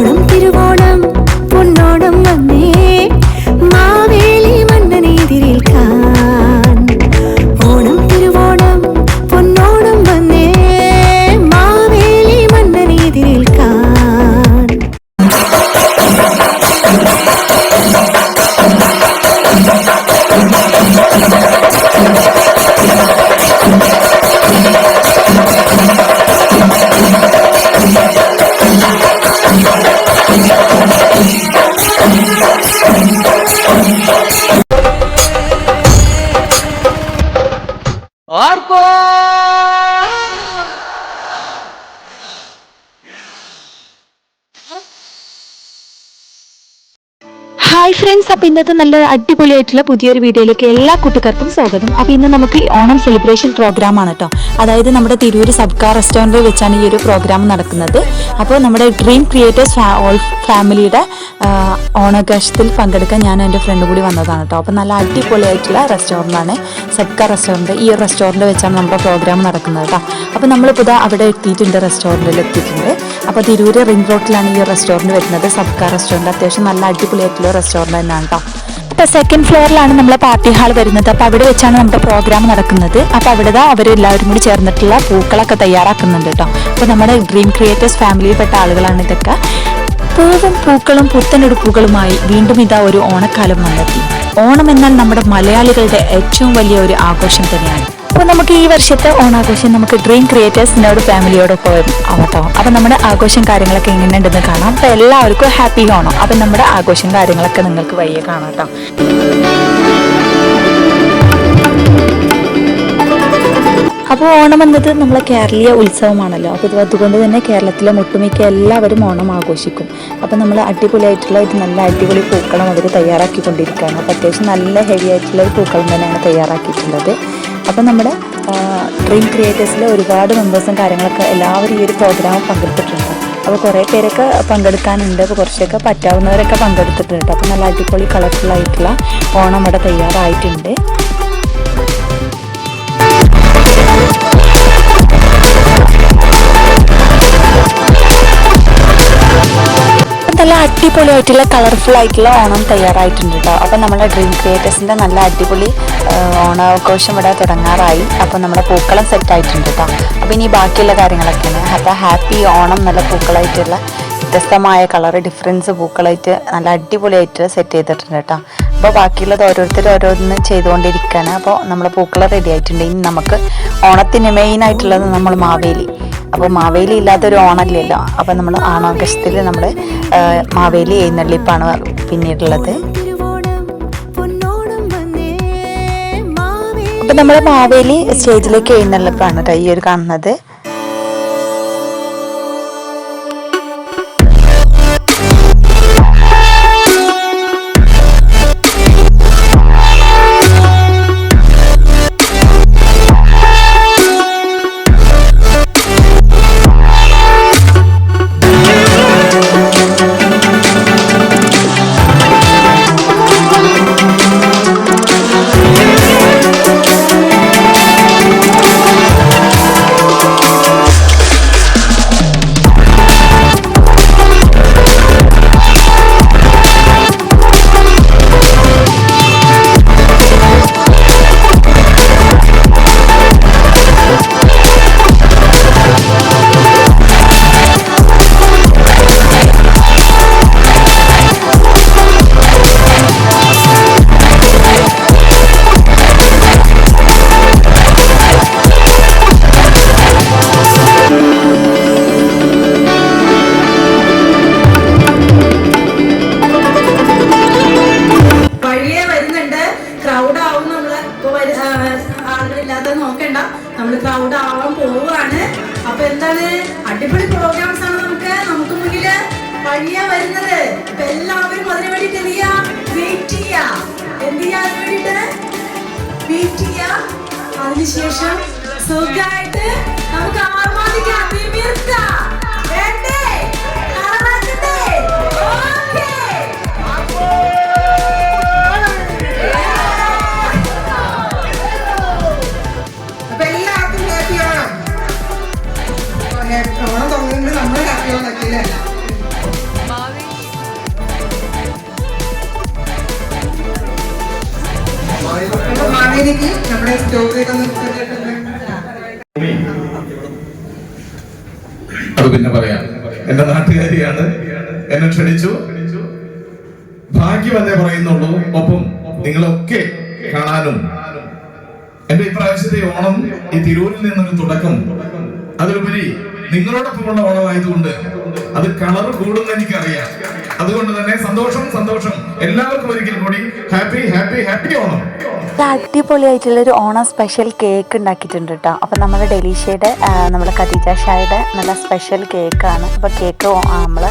ഓണം അപ്പൊ ഇന്നത്തെ നല്ല അടിപൊളിയായിട്ടുള്ള പുതിയൊരു വീഡിയോയിലേക്ക് എല്ലാ കൂട്ടുകാർക്കും സ്വാഗതം. അപ്പൊ ഇന്ന് നമുക്ക് ഓണം സെലിബ്രേഷൻ പ്രോഗ്രാം ആണ് കേട്ടോ അതായത് നമ്മുടെ തിരൂര് സബ്കാർ റെസ്റ്റോറന്റിൽ വെച്ചാണ് ഈ ഒരു പ്രോഗ്രാം നടക്കുന്നത്. അപ്പോൾ നമ്മുടെ ഡ്രീം ക്രിയേറ്റേഴ്സ് ഫാമിലിയുടെ ഓണാഘോഷത്തിൽ പങ്കെടുക്കാൻ ഞാൻ എന്റെ ഫ്രണ്ട് കൂടി വന്നതാണ് കേട്ടോ അപ്പോൾ നല്ല അടിപൊളിയായിട്ടുള്ള റെസ്റ്റോറന്റ് ആണ് സബ്കാർ റെസ്റ്റോറന്റ് ഈ റെസ്റ്റോറന്റ് വെച്ചാണ് നമ്മുടെ പ്രോഗ്രാം നടക്കുന്നത് കേട്ടോ അപ്പോൾ നമ്മളിപ്പോൾ അവിടെ എത്തിയിട്ടുണ്ട് റെസ്റ്റോറന്റിൽ എത്തിയിട്ടുണ്ട്. അപ്പോൾ തിരൂര് റിംഗ് റോഡിലാണ് ഈ റെസ്റ്റോറന്റ് വരുന്നത്. സബ്കാർ റെസ്റ്റോറന്റ് അത്യാവശ്യം നല്ല അടിപൊളിയായിട്ടുള്ള റെസ്റ്റോറന്റ് തന്നെയാണ് കേട്ടോ അപ്പോൾ സെക്കൻഡ് ഫ്ലോറിലാണ് നമ്മളെ പാർട്ടി ഹാൾ വരുന്നത്. അപ്പോൾ അവിടെ വെച്ചാണ് നമ്മുടെ പ്രോഗ്രാം നടക്കുന്നത്. അപ്പോൾ അവിടെ ദാ അവരെല്ലാവരും കൂടി ചേർന്നിട്ടുള്ള പൂക്കളൊക്കെ തയ്യാറാക്കുന്നുണ്ട് കേട്ടോ അപ്പോൾ നമ്മുടെ ഡ്രീം ക്രിയേറ്റേഴ്സ് ഫാമിലിയിൽപ്പെട്ട ആളുകളാണ് ഇതൊക്കെ. പൂവും പൂക്കളും പുത്തനെടുപ്പുകളുമായി വീണ്ടും ഇതാ ഒരു ഓണക്കാലം വന്നെത്തി ഓണം എന്നാൽ നമ്മുടെ മലയാളികളുടെ ഏറ്റവും വലിയ ഒരു ആഘോഷം തന്നെയാണ്. അപ്പോൾ നമുക്ക് ഈ വർഷത്തെ ഓണാഘോഷം നമുക്ക് ഡ്രീം ക്രിയേറ്റേഴ്സിനോട് ഫാമിലിയോടൊപ്പം ആവട്ടോ. അപ്പോൾ നമ്മുടെ ആഘോഷം കാര്യങ്ങളൊക്കെ എങ്ങനെയുണ്ടെന്ന് കാണാം. അപ്പോൾ എല്ലാവർക്കും ഹാപ്പി ഓണം. അപ്പോൾ നമ്മുടെ ആഘോഷം കാര്യങ്ങളൊക്കെ നിങ്ങൾക്ക് വയ്യ കാണാട്ടോ. അപ്പോൾ ഓണം എന്നത് നമ്മളെ കേരളീയ ഉത്സവമാണല്ലോ. അപ്പോൾ അതുകൊണ്ട് തന്നെ കേരളത്തിലെ ഒട്ടുമിക്ക എല്ലാവരും ഓണം ആഘോഷിക്കും. അപ്പോൾ നമ്മൾ അടിപൊളിയായിട്ടുള്ള ഒരു നല്ല അടിപൊളി പൂക്കളം അവർ തയ്യാറാക്കിക്കൊണ്ടിരിക്കുകയാണ്. അപ്പോൾ അത്യാവശ്യം നല്ല ഹെവി ആയിട്ടുള്ള ഒരു പൂക്കളം തന്നെയാണ് തയ്യാറാക്കിയിട്ടുള്ളത്. അപ്പോൾ നമ്മുടെ ഡ്രീം ക്രിയേറ്റേഴ്സിലെ ഒരുപാട് മെമ്പേഴ്സും കാര്യങ്ങളൊക്കെ എല്ലാവരും ഈ ഒരു പ്രോഗ്രാം പങ്കെടുത്തിട്ടുണ്ട്. അപ്പോൾ കുറേ പേരൊക്കെ പങ്കെടുക്കാനുണ്ട്. അപ്പോൾ കുറച്ചൊക്കെ പറ്റാവുന്നവരൊക്കെ പങ്കെടുത്തിട്ടുണ്ട്. അപ്പോൾ നല്ല അടിപൊളി കളർഫുൾ ആയിട്ടുള്ള ഓണം ഇവിടെ തയ്യാറായിട്ടുണ്ട്. നല്ല അടിപൊളിയായിട്ടുള്ള കളർഫുൾ ആയിട്ടുള്ള ഓണം തയ്യാറായിട്ടുണ്ട് കേട്ടോ അപ്പം നമ്മുടെ ഡ്രീം ക്രിയേറ്റേഴ്സിന്റെ നല്ല അടിപൊളി ഓണാഘോഷം ഇവിടെ തുടങ്ങാറായി. അപ്പം നമ്മുടെ പൂക്കളം സെറ്റ് ആയിട്ടുണ്ട് കേട്ടോ അപ്പം ഇനി ബാക്കിയുള്ള കാര്യങ്ങളൊക്കെയാണ്. അപ്പോൾ ഹാപ്പി ഓണം നല്ല പൂക്കളായിട്ടുള്ള വ്യത്യസ്തമായ കളർ ഡിഫറൻസ് പൂക്കളായിട്ട് നല്ല അടിപൊളിയായിട്ട് സെറ്റ് ചെയ്തിട്ടുണ്ട് കേട്ടോ അപ്പോൾ ബാക്കിയുള്ളത് ഓരോരുത്തർ ഓരോന്ന് ചെയ്തുകൊണ്ടിരിക്കുകയാണ്. അപ്പോൾ നമ്മുടെ പൂക്കളം റെഡി ആയിട്ടുണ്ട്. ഇനി നമുക്ക് ഓണത്തിന് മെയിൻ ആയിട്ടുള്ളത് നമ്മൾ മാവേലി. അപ്പോൾ മാവേലി ഇല്ലാത്തൊരു ഓണമില്ലല്ലോ. അപ്പോൾ നമ്മൾ ഓണാഘോഷത്തിൽ നമ്മൾ മാവേലി എഴുന്നള്ളിപ്പാണ് പിന്നീടുള്ളത്. അപ്പൊ നമ്മുടെ മാവേലി സ്റ്റേജിലേക്ക് എഴുന്നള്ളിപ്പാണ് ഈ ഒരു കാണുന്നത്. വെയിറ്റ് ചെയ്യാം. അതിനുശേഷം സുഖമായിട്ട് നമുക്ക് ആർമാദിക്കാം അകത്തേക്ക് നമ്മുടെ അത് പിന്നെ പറയാം. എന്റെ നാട്ടുകാരിയാണ്. എന്നെ ക്ഷണിച്ചു. ഭാഗ്യം എന്നേ പറയുന്നുള്ളൂ. ഒപ്പം നിങ്ങളൊക്കെ കാണാനും എന്റെ ഇപ്രാവശ്യത്തെ ഓണം ഈ തിരൂരിൽ നിന്നൊരു തുടക്കം. അതിലുപരി നിങ്ങളോടൊപ്പമുള്ള ഓണമായതുകൊണ്ട് അത് കളർ കൂടുന്ന എനിക്കറിയാം അതുകൊണ്ട് തന്നെ സന്തോഷം സന്തോഷം. എല്ലാവർക്കും ഒരിക്കൽ കൂടി ഹാപ്പി ഹാപ്പി ഹാപ്പി ഓണം. അടിപൊളി അടിപൊളിയായിട്ടുള്ള ഒരു ഓണം സ്പെഷ്യൽ കേക്ക് ഉണ്ടാക്കിയിട്ടുണ്ട് കേട്ടോ അപ്പം നമ്മുടെ ഡെലീഷയുടെ നമ്മുടെ ഖദീജ ഷായുടെ നല്ല സ്പെഷ്യൽ കേക്കാണ് അപ്പോൾ കേക്ക് നമ്മൾ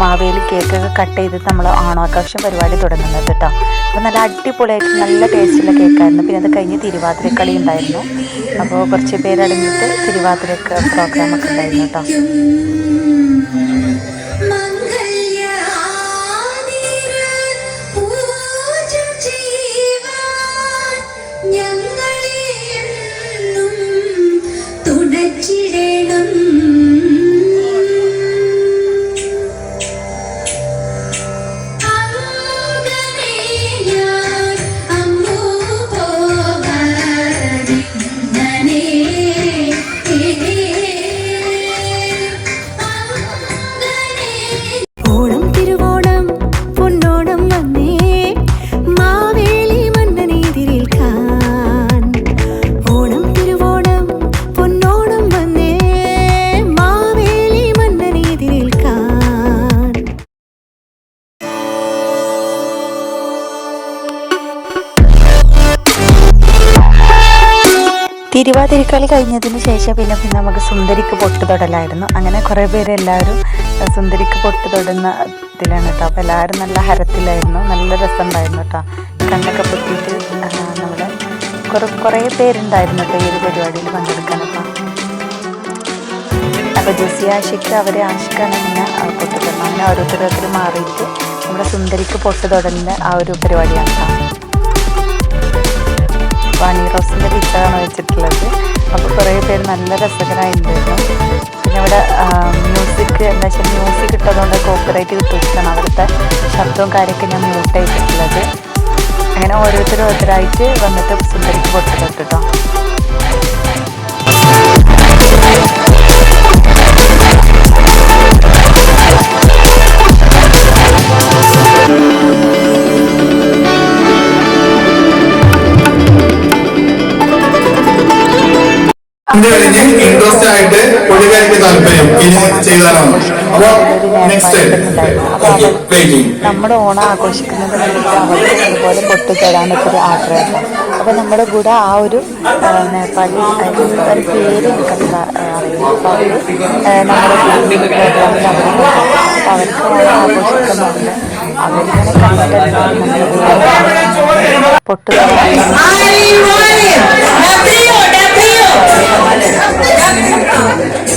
മാവേലി കേക്കൊക്കെ കട്ട് ചെയ്ത് നമ്മൾ ഓണാഘോഷം പരിപാടി തുടങ്ങുന്നത് കേട്ടോ അപ്പോൾ നല്ല അടിപൊളിയായിട്ട് നല്ല ടേസ്റ്റുള്ള കേക്കായിരുന്നു പിന്നെ അത് കഴിഞ്ഞ് തിരുവാതിരക്കളി ഉണ്ടായിരുന്നു. അപ്പോൾ കുറച്ച് പേരടങ്ങിയിട്ട് തിരുവാതിരക്ക് പ്രോഗ്രാമൊക്കെ ഉണ്ടായിരുന്നു കേട്ടോ തിരുവാതിരക്കളി കഴിഞ്ഞതിന് ശേഷം പിന്നെ പിന്നെ നമുക്ക് സുന്ദരിക്ക് പൊട്ട് തൊടലായിരുന്നു. അങ്ങനെ കുറേ പേര് എല്ലാവരും സുന്ദരിക്ക് പൊട്ട് തൊടുന്ന ഇതിലാണ് കേട്ടോ. അപ്പോൾ എല്ലാവരും നല്ല ഹരത്തിലായിരുന്നു. നല്ല രസമുണ്ടായിരുന്നു കേട്ടോ. കണ്ണൊക്കെ പൊട്ടിയിട്ട് നമ്മുടെ കുറേ കുറേ പേരുണ്ടായിരുന്നു കേട്ടോ ഈ ഒരു പരിപാടിയിൽ പങ്കെടുക്കാനൊക്കെ അപ്പോൾ ജസി ആഷിക്ക് അവരെ ആഷിക്കാണ് ഇങ്ങനെ പൊട്ട് തൊടുന്നത് അങ്ങനെ ഓരോരുത്തരോരുത്തർ മാറിയിട്ട് നമ്മുടെ സുന്ദരിക്ക് പൊട്ട് തൊടലിന്റെ ആ ഒരു പരിപാടിയാണ് കേട്ടോ. വാണി റോസിന്റെ വിത്താണ് വെച്ചിട്ടുള്ളത്. അപ്പോൾ കുറേ പേര് നല്ല രസകരമായിട്ടുണ്ടായിരുന്നു പിന്നെ ഇവിടെ മ്യൂസിക് എന്താ വെച്ചാൽ മ്യൂസിക് ഇട്ടതുകൊണ്ട് കോപ്പറേറ്റ് കിട്ടിയിട്ടാണ് അവിടുത്തെ ശബ്ദവും കാര്യമൊക്കെ ഞാൻ മ്യൂട്ട് ചെയ്തിട്ടുള്ളത്. അങ്ങനെ ഓരോരുത്തരും ഓരോരുത്തരായിട്ട് വന്നിട്ട് സുന്ദരിക്ക് പൊട്ട് കഴിഞ്ഞ് ഇൻട്രസ്റ്റ് ആയിട്ട് പുള്ളിക്കാരിക്ക് താല്പര്യം. ഇനി ചെയ്താലാണ് അപ്പൊ നെക്സ്റ്റ് നമ്മുടെ ഓണം ആഘോഷിക്കുന്നത് അവർക്ക് അതുപോലെ പൊട്ടിത്തരാനൊക്കെ ഒരു ആഗ്രഹം അപ്പോൾ നമ്മുടെ കൂടെ ആ ഒരു നേപ്പാളി ഒരു പേര് എനിക്കത്ര അറിയില്ല. അപ്പോൾ അവർ നമ്മുടെ പ്രോഗ്രാമിൽ അവർ അപ്പോൾ അവർക്ക് ഓണം ആഘോഷിക്കുന്നുണ്ട്. അവരിങ്ങനെ കണ്ടിട്ട് പൊട്ട്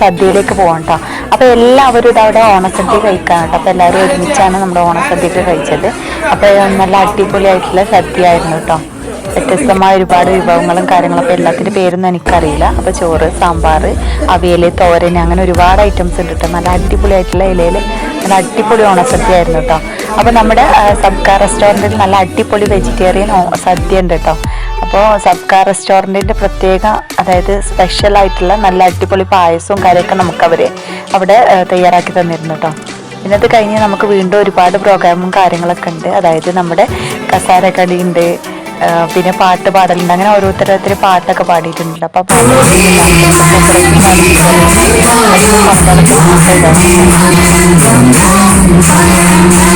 സദ്യയിലേക്ക് പോകണം കേട്ടോ അപ്പോൾ എല്ലാവരും ഇതവിടെ ഓണസദ്യ കഴിക്കാൻ കേട്ടോ അപ്പോൾ എല്ലാവരും ഒരുമിച്ചാണ് നമ്മുടെ ഓണസദ്യ കഴിച്ചത്. അപ്പോൾ നല്ല അടിപൊളിയായിട്ടുള്ള സദ്യ ആയിരുന്നു കേട്ടോ വ്യത്യസ്തമായ ഒരുപാട് വിഭവങ്ങളും കാര്യങ്ങളും അപ്പോൾ എല്ലാത്തിന്റെ പേരൊന്നും എനിക്കറിയില്ല. അപ്പോൾ ചോറ് സാമ്പാർ അവിയൽ തോരൻ അങ്ങനെ ഒരുപാട് ഐറ്റംസ് ഉണ്ട് കേട്ടോ നല്ല അടിപൊളിയായിട്ടുള്ള ഇലയിൽ നല്ല അടിപൊളി ഓണസദ്യ ആയിരുന്നു കേട്ടോ അപ്പോൾ നമ്മുടെ സബ്കാർ റെസ്റ്റോറന്റിൽ നല്ല അടിപൊളി വെജിറ്റേറിയൻ സദ്യ ഉണ്ട് കേട്ടോ അപ്പോൾ സബ്കാർ റെസ്റ്റോറന്റിന്റെ പ്രത്യേക അതായത് സ്പെഷ്യൽ ആയിട്ടുള്ള നല്ല അടിപൊളി പായസവും കാര്യമൊക്കെ നമുക്ക് അവർ അവിടെ തയ്യാറാക്കി തന്നിരുന്നു കേട്ടോ പിന്നെ അത് കഴിഞ്ഞ് നമുക്ക് വീണ്ടും ഒരുപാട് പ്രോഗ്രാമും കാര്യങ്ങളൊക്കെ ഉണ്ട്. അതായത് നമ്മുടെ കസാര ഉണ്ട് പിന്നെ പാട്ട് പാടലുണ്ട്. അങ്ങനെ ഓരോരുത്തരത്തിൽ പാട്ടൊക്കെ പാടിയിട്ടുണ്ട്. അപ്പോൾ ആ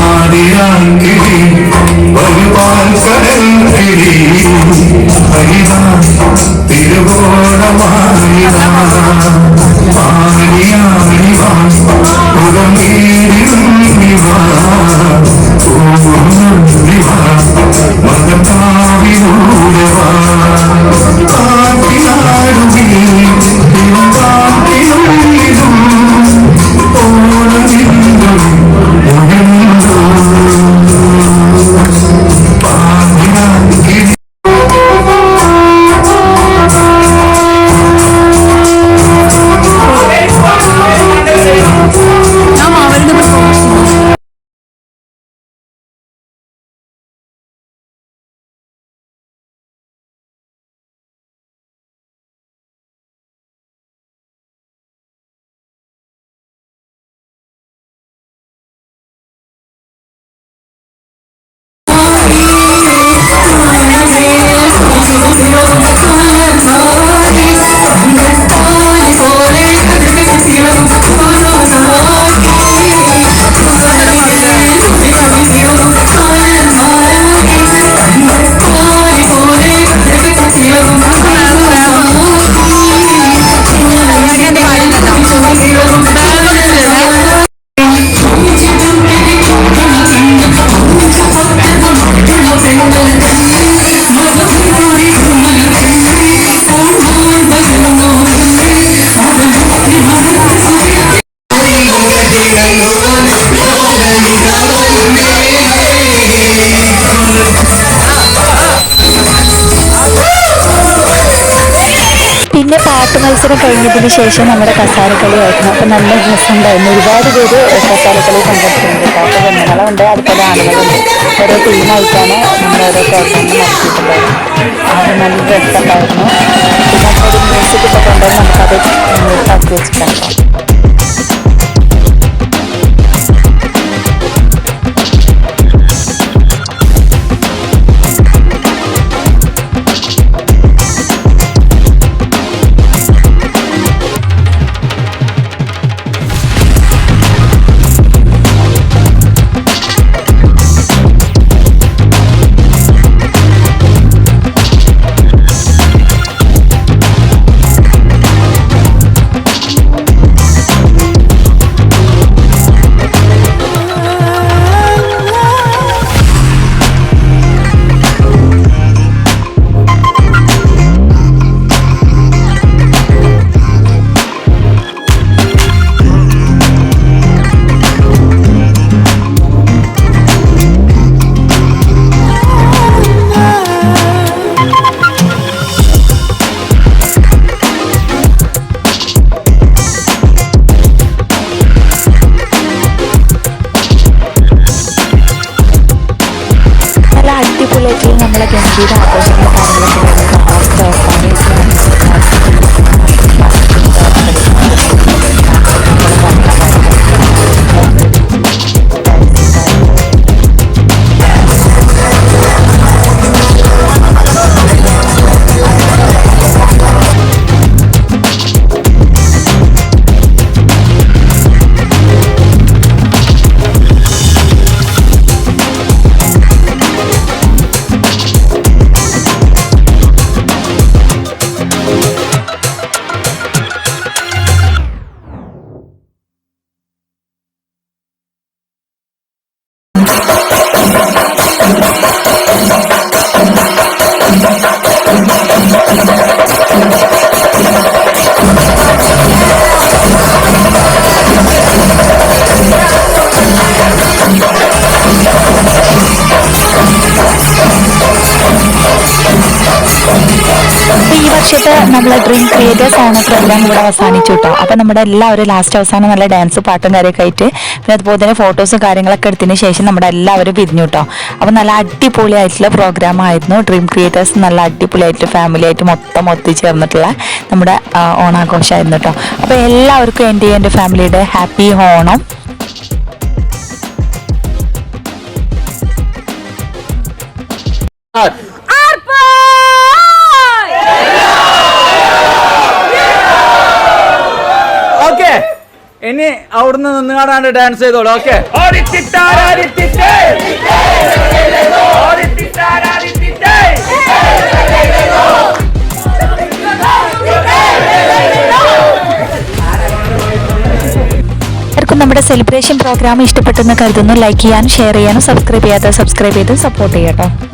ആദിയാങ്കിളി വരുവാൻ കടൽ കിളി. ഹരിവാ തിരുവോണമായിവാ മാണിയാണിവാ പിന്നെ പാട്ട് മത്സരം കഴിഞ്ഞതിന് ശേഷം നമ്മുടെ കസാരക്കളി ആയിരുന്നു. അപ്പോൾ നല്ല രസമുണ്ടായിരുന്നു ഒരുപാട് പേര് കസാരക്കളി പങ്കെടുത്തിട്ടുണ്ട്. അപ്പോൾ പെണ്ണുങ്ങളുണ്ട് അതുപോലെ ആണുങ്ങളുണ്ട്. ഓരോ ടീമായിട്ടാണ് നമ്മൾ ഓരോ പ്രോഗ്രാം നടത്തിയിട്ടുണ്ടായിരുന്നത് നല്ല രസമുണ്ടായിരുന്നു. പിന്നെ അപ്പോൾ ഒരു മ്യൂസിക് ഒക്കെ കൊണ്ടുവന്ന് നമുക്കത് ആക്കി വെച്ചിട്ടുണ്ട്. വർഷത്തെ നമ്മളെ ഡ്രീം ക്രിയേറ്റേഴ്സ് ആണ് പ്രോഗ്രാം ഇവിടെ അവസാനിച്ചു കേട്ടോ അപ്പൊ നമ്മുടെ എല്ലാവരും ലാസ്റ്റ് അവസാനം നല്ല ഡാൻസ് പാട്ടും കാര്യമൊക്കെ ആയിട്ട് പിന്നെ അതുപോലെ തന്നെ ഫോട്ടോസും കാര്യങ്ങളൊക്കെ എടുത്തതിന് ശേഷം നമ്മുടെ എല്ലാവരും പിരിഞ്ഞു കേട്ടോ അപ്പൊ നല്ല അടിപൊളിയായിട്ടുള്ള പ്രോഗ്രാം ആയിരുന്നു. ഡ്രീം ക്രിയേറ്റേഴ്സ് നല്ല അടിപൊളിയായിട്ട് ഫാമിലി ആയിട്ട് മൊത്തം ഒത്തുചേർന്നിട്ടുള്ള നമ്മുടെ ഓണാഘോഷമായിരുന്നു കേട്ടോ അപ്പൊ എല്ലാവർക്കും എന്റെ എന്റെ ഫാമിലിയുടെ ഹാപ്പി ഓണം. ഇനി അവിടുന്ന് നിന്നുകാടാണ്ട് ഡാൻസ് ചെയ്തോളൂ ഓക്കെ നമ്മുടെ സെലിബ്രേഷൻ പ്രോഗ്രാം ഇഷ്ടപ്പെട്ടെന്ന് കരുതുന്നു. ലൈക്ക് ചെയ്യാനും ഷെയർ ചെയ്യാനും സബ്സ്ക്രൈബ് ചെയ്യാതെ സബ്സ്ക്രൈബ് ചെയ്ത് സപ്പോർട്ട് ചെയ്യാം കേട്ടോ